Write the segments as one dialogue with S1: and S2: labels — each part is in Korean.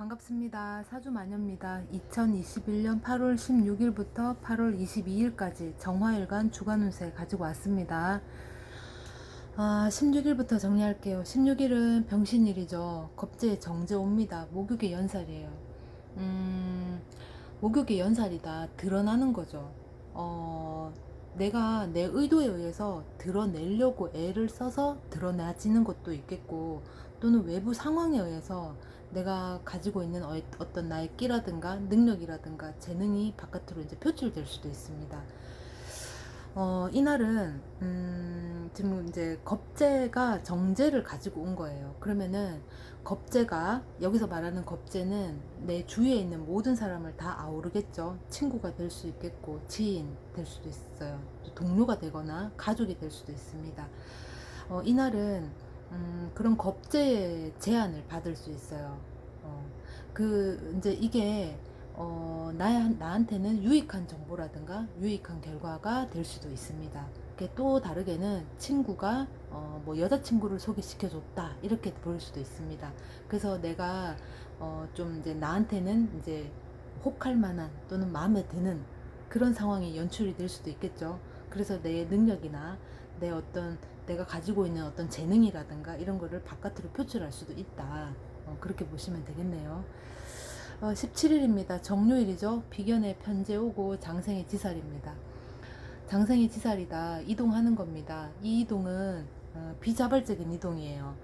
S1: 반갑습니다. 사주마녀입니다. 2021년 8월 16일부터 8월 22일까지 정화일간 주간운세 가지고 왔습니다. 아, 16일부터 정리할게요. 16일은 병신일이죠. 겁재의 정제 옵니다. 목욕의 연살이에요. 음, 목욕의 연살이다. 드러나는 거죠. 어, 내가 내 의도에 의해서 드러내려고 애를 써서 드러나지는 것도 있겠고, 또는 외부 상황에 의해서 내가 가지고 있는 어- 어떤 나의 끼라든가 능력이라든가 재능이 바깥으로 이제 표출될 수도 있습니다. 어, 이날은 음, 지금 이제 겁재가 정제를 가지고 온 거예요. 그러면은 겁재가 여기서 말하는 겁재는 내 주위에 있는 모든 사람을 다 아우르겠죠. 친구가 될 수 있겠고 지인 될 수도 있어요. 또 동료가 되거나 가족이 될 수도 있습니다. 어, 이날은 음, 그런 겁제의 제안을 받을 수 있어요. 어, 그 이제 이게 어, 나, 나한테는 유익한 정보라든가 유익한 결과가 될 수도 있습니다. 또 다르게는 친구가 어, 뭐 여자친구를 소개시켜줬다 이렇게 볼 수도 있습니다. 그래서 내가 어, 좀 이제 나한테는 이제 혹할 만한 또는 마음에 드는 그런 상황이 연출이 될 수도 있겠죠. 그래서 내 능력이나 내 어떤 내가 가지고 있는 어떤 재능이라든가 이런 거를 바깥으로 표출할 수도 있다. 어, 그렇게 보시면 되겠네요. 어, 17일입니다. 정묘일이죠. 비견의 편제 오고 장생의 지살입니다. 장생의 지살이다. 이동하는 겁니다. 이 이동은 어, 비자발적인 이동이에요.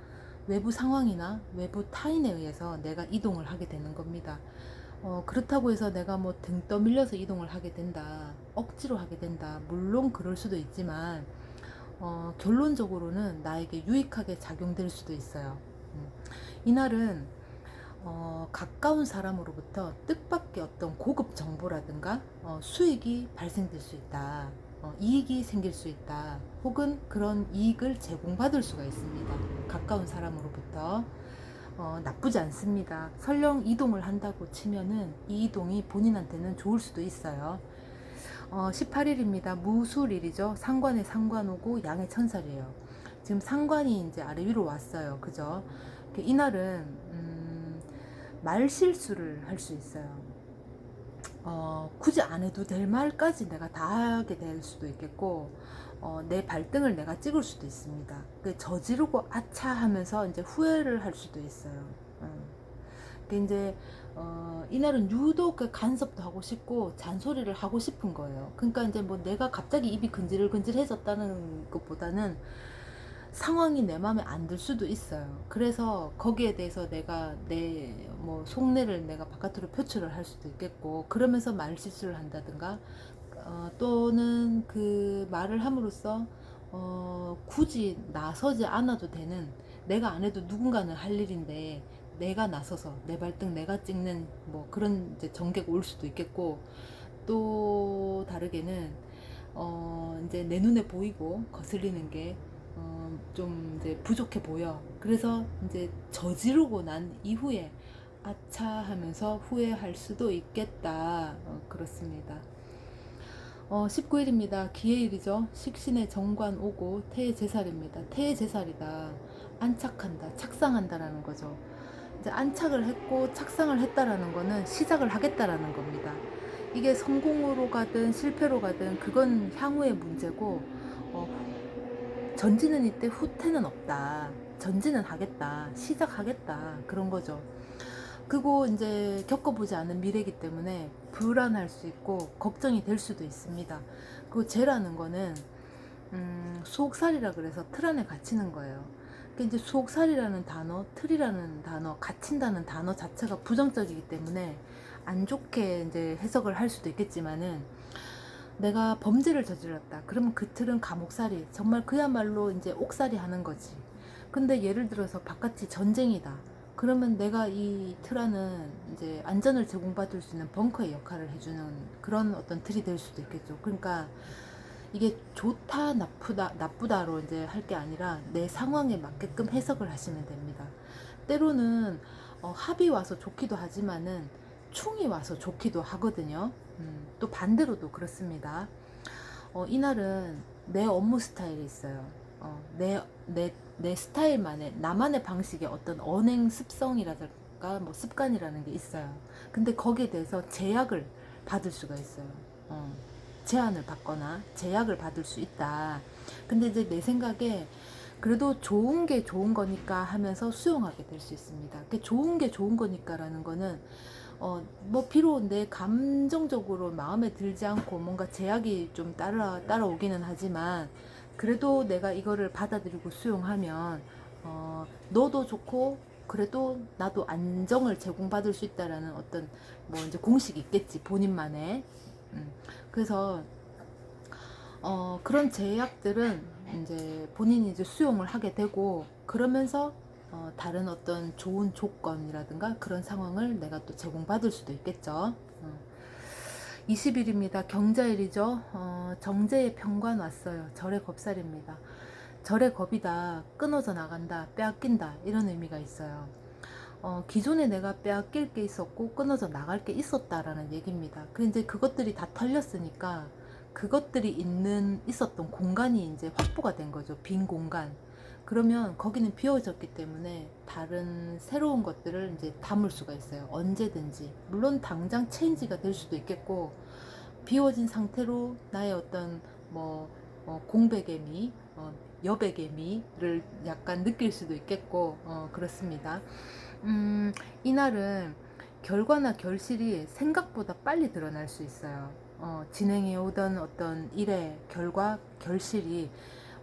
S1: 외부 상황이나 외부 타인에 의해서 내가 이동을 하게 되는 겁니다. 어, 그렇다고 해서 내가 뭐 등 떠밀려서 이동을 하게 된다. 억지로 하게 된다. 물론 그럴 수도 있지만, 어, 결론적으로는 나에게 유익하게 작용될 수도 있어요. 음. 이날은 어, 가까운 사람으로부터 뜻밖의 어떤 고급 정보라든가 어, 수익이 발생될 수 있다. 어, 이익이 생길 수 있다. 혹은 그런 이익을 제공받을 수가 있습니다. 가까운 사람으로부터. 어, 나쁘지 않습니다. 설령 이동을 한다고 치면은 이 이동이 본인한테는 좋을 수도 있어요. 어, 18일입니다. 무술일이죠. 상관에 상관 오고 양의 천살이에요. 지금 상관이 이제 아래 위로 왔어요. 그죠? 이날은 음, 말 실수를 할 수 있어요. 어, 굳이 안 해도 될 말까지 내가 다 하게 될 수도 있겠고, 어, 내 발등을 내가 찍을 수도 있습니다. 그 저지르고 아차 하면서 이제 후회를 할 수도 있어요. 음. 그 이제 어, 이날은 유독 그 간섭도 하고 싶고 잔소리를 하고 싶은 거예요. 그러니까 이제 뭐 내가 갑자기 입이 근질근질해졌다는 것보다는 상황이 내 마음에 안 들 수도 있어요. 그래서 거기에 대해서 내가 내 뭐 속내를 내가 바깥으로 표출을 할 수도 있겠고 그러면서 말 실수를 한다든가 어, 또는 그 말을 함으로써 어, 굳이 나서지 않아도 되는 내가 안 해도 누군가는 할 일인데 내가 나서서 내 발등 내가 찍는 뭐 그런 이제 전개가 올 수도 있겠고 또 다르게는 어 이제 내 눈에 보이고 거슬리는 게 어, 좀 이제 부족해 보여. 그래서 이제 저지르고 난 이후에 아차 하면서 후회할 수도 있겠다. 어, 그렇습니다. 어, 19일입니다. 기해일이죠. 식신의 정관 오고 태의 제살입니다. 태의 제살이다. 안착한다. 착상한다라는 거죠. 안착을 했고 착상을 했다라는 거는 시작을 하겠다라는 겁니다. 이게 성공으로 가든 실패로 가든 그건 향후의 문제고 어, 전지는 이때 후퇴는 없다. 전지는 하겠다. 시작하겠다. 그런 거죠. 그리고 이제 겪어보지 않은 미래이기 때문에 불안할 수 있고 걱정이 될 수도 있습니다. 그 죄라는 거는 음, 수옥살이라 그래서 틀 안에 갇히는 거예요. 그 이제 수옥살이라는 단어, 틀이라는 단어, 갇힌다는 단어 자체가 부정적이기 때문에 안 좋게 이제 해석을 할 수도 있겠지만은 내가 범죄를 저질렀다. 그러면 그 틀은 감옥살이, 정말 그야말로 이제 옥살이 하는 거지. 근데 예를 들어서 바깥이 전쟁이다. 그러면 내가 이 틀안은 이제 안전을 제공받을 수 있는 벙커의 역할을 해주는 그런 어떤 틀이 될 수도 있겠죠. 그러니까 이게 좋다, 나쁘다, 나쁘다로 이제 할 게 아니라 내 상황에 맞게끔 해석을 하시면 됩니다. 때로는 어, 합이 와서 좋기도 하지만은 충이 와서 좋기도 하거든요. 음, 또 반대로도 그렇습니다. 어, 이날은 내 업무 스타일이 있어요. 어, 내, 내, 내 스타일만의, 나만의 방식의 어떤 언행 습성이라든, 생각과 뭐 습관이라는 게 있어요. 근데 거기에 대해서 제약을 받을 수가 있어요. 어, 제한을 받거나 제약을 받을 수 있다. 근데 이제 내 생각에 그래도 좋은 게 좋은 거니까 하면서 수용하게 될 수 있습니다. 그 좋은 게 좋은 거니까라는 거는 어, 뭐 비록 내 감정적으로 마음에 들지 않고 뭔가 제약이 좀 따라 따라오기는 하지만 그래도 내가 이거를 받아들이고 수용하면 어, 너도 좋고 그래도 나도 안정을 제공받을 수 있다라는 어떤 뭐 이제 공식이 있겠지 본인만의 음, 그래서 어, 그런 제약들은 이제 본인이 이제 수용을 하게 되고 그러면서 어, 다른 어떤 좋은 조건이라든가 그런 상황을 내가 또 제공받을 수도 있겠죠. 어. 20일입니다. 경자일이죠. 어, 정제의 평관 왔어요. 절의 겁살입니다. 절의 겁이다. 끊어져 나간다. 빼앗긴다. 이런 의미가 있어요. 어, 기존에 내가 빼앗길 게 있었고 끊어져 나갈 게 있었다라는 얘기입니다. 근데 이제 그것들이 다 털렸으니까 그것들이 있는 있었던 공간이 이제 확보가 된 거죠. 빈 공간. 그러면 거기는 비워졌기 때문에 다른 새로운 것들을 이제 담을 수가 있어요. 언제든지. 물론 당장 체인지가 될 수도 있겠고, 비워진 상태로 나의 어떤 뭐, 어, 공백의 미, 어, 여백의 미를 약간 느낄 수도 있겠고, 어, 그렇습니다. 음, 이날은 결과나 결실이 생각보다 빨리 드러날 수 있어요. 어, 진행해 오던 어떤 일의 결과, 결실이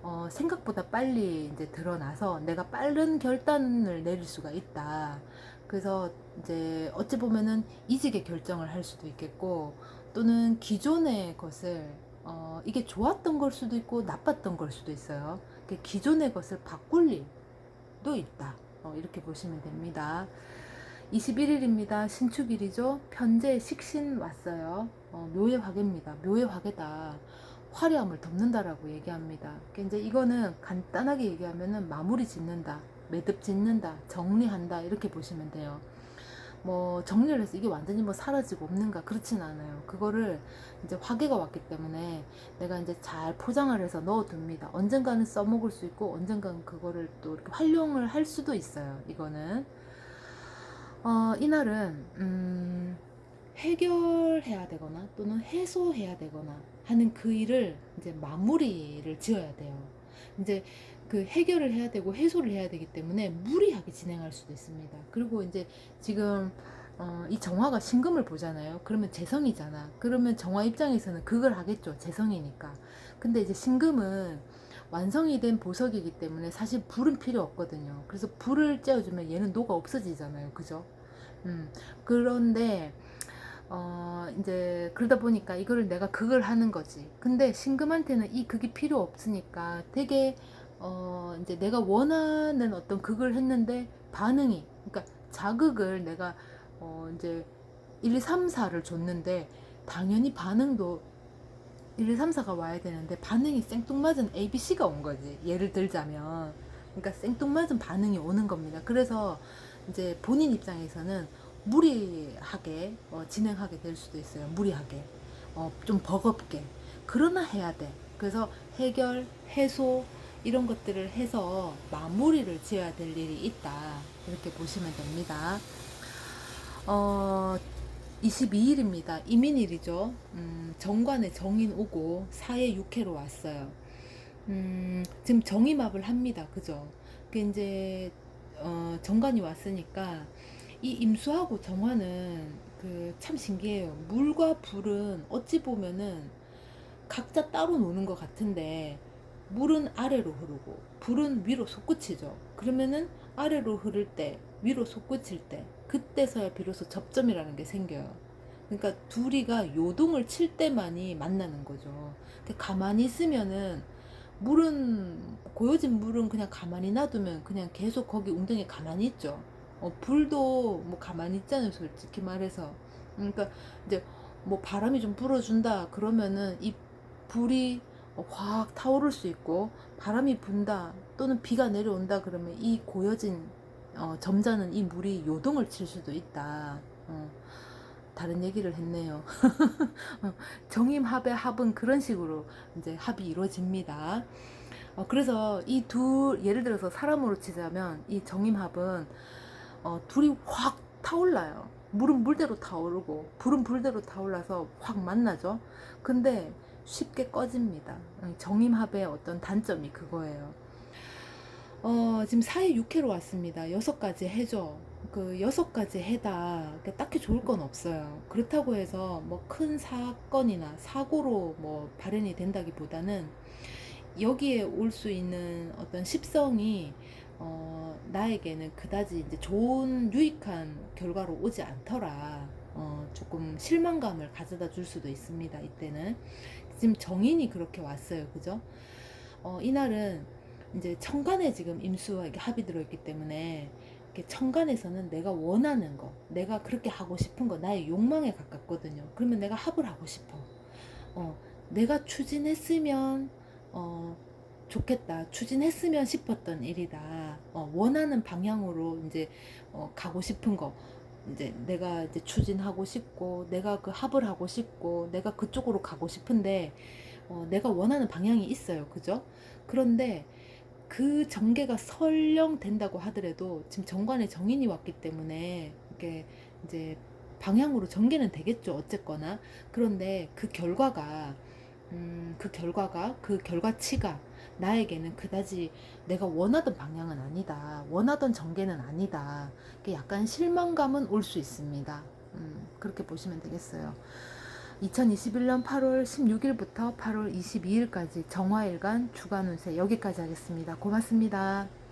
S1: 어, 생각보다 빨리 이제 드러나서 내가 빠른 결단을 내릴 수가 있다. 그래서 이제 어찌 보면은 이직의 결정을 할 수도 있겠고 또는 기존의 것을 어, 이게 좋았던 걸 수도 있고 나빴던 걸 수도 있어요. 그 기존의 것을 바꿀 일도 있다. 어, 이렇게 보시면 됩니다. 21일입니다. 신축일이죠. 편제 식신 왔어요. 어, 묘의 화계입니다. 묘의 화계다. 화려함을 덮는다라고 얘기합니다. 이제 이거는 간단하게 얘기하면은 마무리 짓는다, 매듭 짓는다, 정리한다 이렇게 보시면 돼요. 뭐 정리를 해서 이게 완전히 뭐 사라지고 없는가 그렇진 않아요. 그거를 이제 화계가 왔기 때문에 내가 이제 잘 포장을 해서 넣어둡니다. 언젠가는 써먹을 수 있고 언젠가는 그거를 또 이렇게 활용을 할 수도 있어요. 이거는 어, 이날은 음, 해결해야 되거나 또는 해소해야 되거나 하는 그 일을 이제 마무리를 지어야 돼요. 이제 그 해결을 해야 되고 해소를 해야 되기 때문에 무리하게 진행할 수도 있습니다. 그리고 이제 지금 어, 이 정화가 신금을 보잖아요. 그러면 재성이잖아. 그러면 정화 입장에서는 그걸 하겠죠. 재성이니까. 근데 이제 신금은 완성이 된 보석이기 때문에 사실 불은 필요 없거든요. 그래서 불을 쬐어주면 얘는 녹아 없어지잖아요. 그죠? 음, 그런데 어, 이제 그러다 보니까 이거를 내가 극을 하는 거지. 근데 신금한테는 이 극이 필요 없으니까 되게 어, 이제 내가 원하는 어떤 극을 했는데 반응이 그러니까 자극을 내가 어, 이제 1, 2, 3, 4를 줬는데 당연히 반응도 1, 2, 3, 4가 와야 되는데 반응이 생뚱맞은 A, B, C가 온 거지. 예를 들자면 그러니까 생뚱맞은 반응이 오는 겁니다. 그래서 이제 본인 입장에서는 무리하게 어, 진행하게 될 수도 있어요. 무리하게. 어, 좀 버겁게. 그러나 해야 돼. 그래서 해결, 해소, 이런 것들을 해서 마무리를 지어야 될 일이 있다. 이렇게 보시면 됩니다. 어, 22일입니다. 이민일이죠. 음, 정관에 정인 오고 사회 육회로 왔어요. 음, 지금 정임합을 합니다. 그죠? 그 이제 어, 정관이 왔으니까 이 임수하고 정화는 그 참 신기해요. 물과 불은 어찌 보면은 각자 따로 노는 것 같은데 물은 아래로 흐르고 불은 위로 솟구치죠. 그러면은 아래로 흐를 때 위로 솟구칠 때 그때서야 비로소 접점이라는 게 생겨요. 그러니까 둘이가 요동을 칠 때만이 만나는 거죠. 가만히 있으면은 물은 고여진 물은 그냥 가만히 놔두면 그냥 계속 거기 웅덩이 가만히 있죠. 어, 불도 뭐 가만히 있잖아요, 솔직히 말해서. 그러니까 이제 뭐 바람이 좀 불어준다 그러면은 이 불이 확 타오를 수 있고 바람이 분다 또는 비가 내려온다 그러면 이 고여진 어, 점잖은 이 물이 요동을 칠 수도 있다. 어, 다른 얘기를 했네요. 어, 정임 합의 합은 그런 식으로 이제 합이 이루어집니다. 어, 그래서 이 두 예를 들어서 사람으로 치자면 이 정임 합은 어, 둘이 확 타올라요. 물은 물대로 타오르고 불은 불대로 타올라서 확 만나죠. 근데 쉽게 꺼집니다. 정임합의 어떤 단점이 그거예요. 어, 지금 사회 6회로 왔습니다. 여섯 가지 해줘. 그 여섯 가지 해다 그러니까 딱히 좋을 건 없어요. 그렇다고 해서 뭐 큰 사건이나 사고로 뭐 발현이 된다기보다는 여기에 올 수 있는 어떤 십성이 어, 나에게는 그다지 이제 좋은 유익한 결과로 오지 않더라. 어, 조금 실망감을 가져다 줄 수도 있습니다. 이때는 지금 정인이 그렇게 왔어요. 그죠? 어, 이날은 이제 천간에 지금 임수와 이게 합이 들어있기 때문에 이렇게 천간에서는 내가 원하는 거, 내가 그렇게 하고 싶은 거, 나의 욕망에 가깝거든요. 그러면 내가 합을 하고 싶어. 어, 내가 추진했으면 어, 좋겠다. 추진했으면 싶었던 일이다. 어, 원하는 방향으로 이제 어, 가고 싶은 거. 이제 내가 이제 추진하고 싶고, 내가 그 합을 하고 싶고, 내가 그쪽으로 가고 싶은데, 어, 내가 원하는 방향이 있어요. 그죠? 그런데 그 전개가 설령 된다고 하더라도 지금 정관에 정인이 왔기 때문에 이게 이제 방향으로 전개는 되겠죠. 어쨌거나. 그런데 그 결과가 음, 그 결과가 그 결과치가 나에게는 그다지 내가 원하던 방향은 아니다. 원하던 전개는 아니다. 약간 실망감은 올 수 있습니다. 음, 그렇게 보시면 되겠어요. 2021년 8월 16일부터 8월 22일까지 정화일간 주간 운세 여기까지 하겠습니다. 고맙습니다.